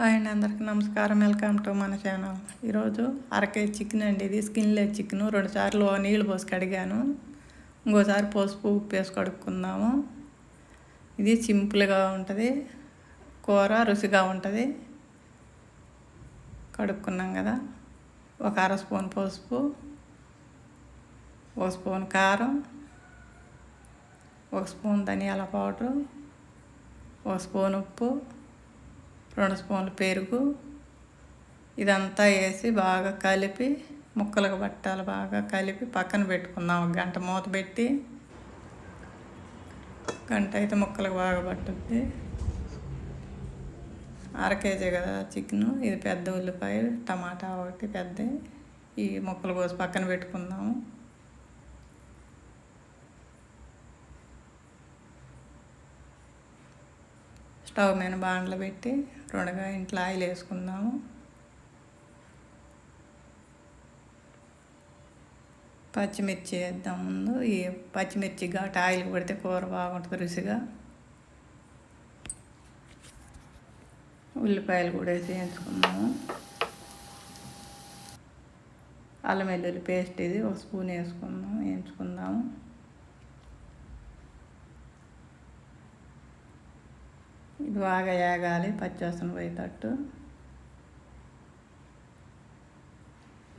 Hi అండి అందరికీ నమస్కారం. వెల్కమ్ టు మన ఛానల్. ఈరోజు అరకే చికెన్ అండి. ఇది స్కిన్లెస్ చికెన్. రెండు సార్లు నీళ్ళు పోసి కడిగాను. ఇంకోసారి పసుపు ఉప్పు వేసి కడుక్కుందాము. ఇది సింపుల్గా ఉంటుంది. కూర రుచిగా ఉంటుంది. కడుక్కున్నాం కదా. ఒక అర స్పూన్ పసుపు ఒక స్పూన్ కారం ఒక స్పూన్ ధనియాల పౌడరు ఒక స్పూన్ ఉప్పు రెండు స్పూన్లు పెరుగు ఇదంతా వేసి బాగా కలిపి ముక్కలకు పట్టాలి బాగా కలిపి పక్కన పెట్టుకుందాం. ఒక గంట మూత పెట్టి గంట అయితే ముక్కలకు బాగా పట్టుద్ది. అర కేజీ కదా చికెన్ ఇది పెద్ద ఉల్లిపాయ టమాటా ఒకటి పెద్ద ఈ ముక్కలు కోసి పక్కన పెట్టుకుందాము. స్టవ్ మీద బాండ్లు పెట్టి రెండుగా ఇంట్లో ఆయిల్ వేసుకుందాము. పచ్చిమిర్చి వేద్దాం ముందు. ఈ పచ్చిమిర్చి ఘాటు ఆయిల్ పడితే కూర బాగుంటుంది రుచిగా. ఉల్లిపాయలు కూడా వేసి వేయించుకున్నాము అల్లం వెల్లుల్లి పేస్ట్ ఇది. ఒక స్పూన్ వేసుకుందాం వేయించుకుందాము. బాగా ఏగాలి పచ్చివాసన పోయేటట్టు.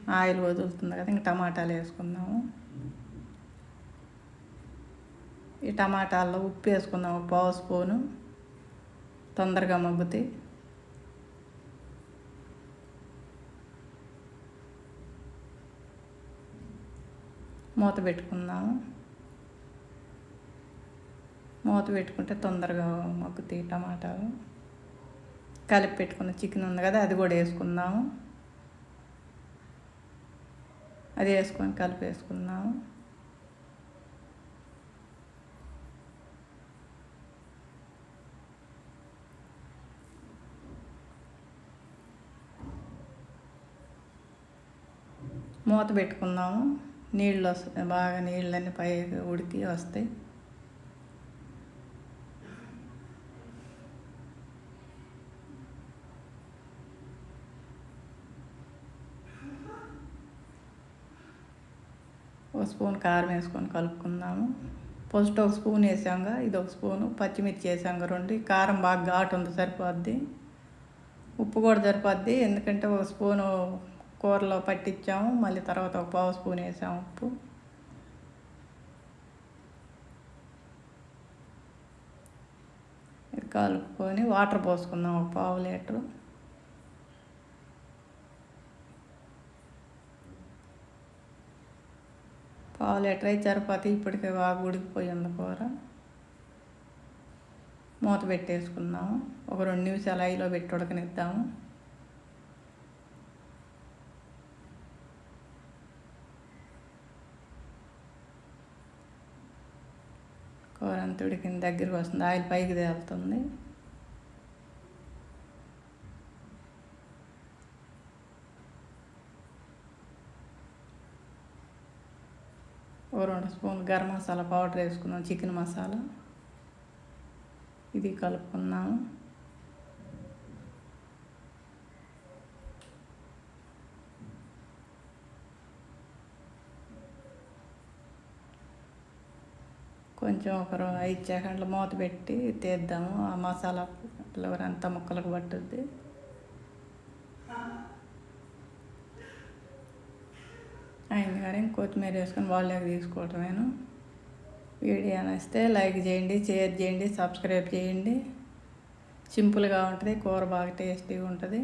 ఆయిల్ వదులుతుంది కదా ఇంక టమాటాలు వేసుకుందాము. ఈ టమాటాల్లో ఉప్పు వేసుకుందాం ఒక పావు స్పూను. తొందరగా మగ్గుతాయి. మూత పెట్టుకుందాము. మూత పెట్టుకుంటే తొందరగా మగ్గుతాయి టమాటాలు కలిపి పెట్టుకున్న చికెన్ ఉంది కదా అది కూడా వేసుకుందాము. అది వేసుకొని కలిపి వేసుకుందాము. మూత పెట్టుకుందాము. నీళ్ళు వస్తాయి బాగా నీళ్ళన్నీ పై ఉడికి వస్తాయి. ఒక స్పూన్ కారం వేసుకొని కలుపుకుందాము. ఫస్ట్ ఒక స్పూన్ వేసాంగా ఇది ఒక స్పూను. పచ్చిమిర్చి వేసాంగా రెండు. కారం బాగా ఘాటు ఉంది సరిపోద్ది. ఉప్పు కూడా సరిపోద్ది ఎందుకంటే ఒక స్పూను కూరలో పట్టించాము. మళ్ళీ తర్వాత ఒక పావు స్పూన్ వేసాము ఉప్పు. ఇది కలుపుకొని వాటర్ పోసుకుందాం ఒక పావు లీటరు. పావు లీటర్ అయితే సరిపోతే ఇప్పటికే బాగా ఉడికిపోయి ఉంది కూర. మూత పెట్టేసుకుందాము. ఒక రెండు నిమిషాలు ఐలో పెట్టి ఉడకనిద్దాము. కూర అంత ఉడికిన దగ్గరికి వస్తుంది. ఆయిల్ పైకి తేలుతుంది. ఓ రెండు స్పూన్ గరం మసాలా పౌడర్ వేసుకున్నాం చికెన్ మసాలా. ఇది కలుపుకున్నాము కొంచెం ఒక ఐదు సెకండ్లు మూత పెట్టి తీద్దాము. ఆ మసాలా ఫ్లేవర్ అంతా ముక్కలకు పట్టుద్ది. అయింది కానీ కొత్తిమీర వేసుకొని వాళ్ళకి తీసుకోవటమేను వీడియో నచ్చితే లైక్ చేయండి షేర్ చేయండి సబ్స్క్రైబ్ చేయండి. సింపుల్గా ఉంటుంది కూర బాగా టేస్టీగా ఉంటుంది.